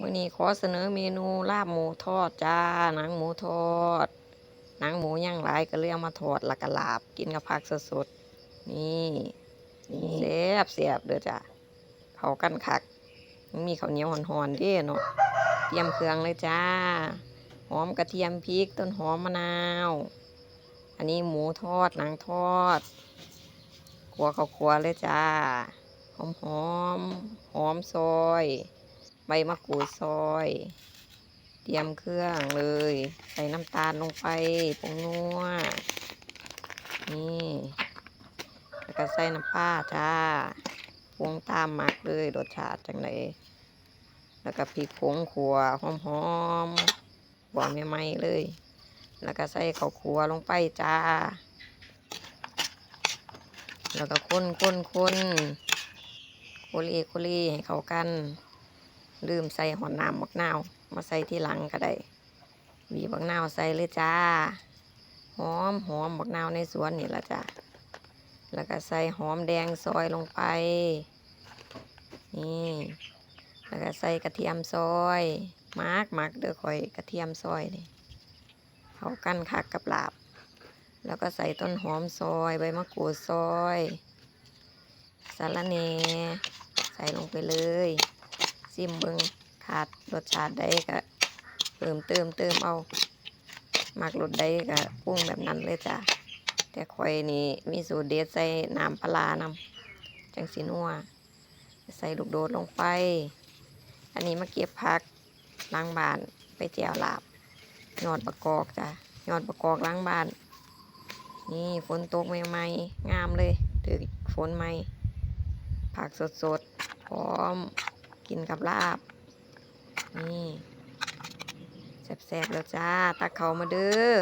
มื่อนี้ขอเสนอเมนูลาบหมูทอดจ้า หนังหมูทอด หนังหมูย่างหลายก็เลยเอามาทอดล้วก็ลาบ กินกับผักสดๆนี่นี่แซ่บแซ่บเด้อจ้ะเขากันคัก มีข้าวเหนียวหอนๆเด้เนาะเตรียมเครื่องเลยจ้า หอมกระเทียมพริกต้นหอมมะนาว อันนี้หมูทอดหนังทอดขัวข้าวขัวเลยจ้า หอมหอมหอมซอย ใบมะกรูดซอย เตรียมเครื่องเลย ใส่น้ำตาลลงไปผงนัวนี่แล้วก็ใส่น้ำปลาจ้าปรุงตามมักเลยรสชาติจังเลยแล้วก็พริกผงขัวหอมหอมๆหัวใหม่เลย แล้วก็ใส่ข้าวขัวลงไปจ้า แล้วก็คนคนคนโคลีโคลีให้เข้ากัน ลืมใส่หอนน้ำบักนาว มาใส่ที่หลังก็ได้หวีบักนาวใส่เลยจ้า หอมหอมบักนาวในสวนนี่ละจ้าแล้วก็ใส่หอมแดงซอยลงไป นี่ แล้วก็ใส่กระเทียมซอยมากมักเด้อคอยกระเทียมซอยนี่เขากันคักกับลาบ แล้วก็ใส่ต้นหอมซอยใบมะกรูดซอยสาระเนใส่ลงไปเลย ซิมเบิงขาดรสชาติใดก็เติมเติมเติมเอามักรสใดก็ปรุงแบบนั้นเลยจ้ะแต่ข่อยนี่มีสูตรเด็ดใส่น้ำปลานำจังสีนัวใส่ลูกโดดลงไป อันนี้มาเก็บผักล้างบานไปแจวลาบยอดประกอกจ้ะยอดประกอกล้างบาน นี่ฝนตกใหม่ๆงามเลยถือฝนใหม่ผักสดๆพร้อม กินกับลาบ นี่แซ่บๆแล้วจ้า ตักเขามาเด้อ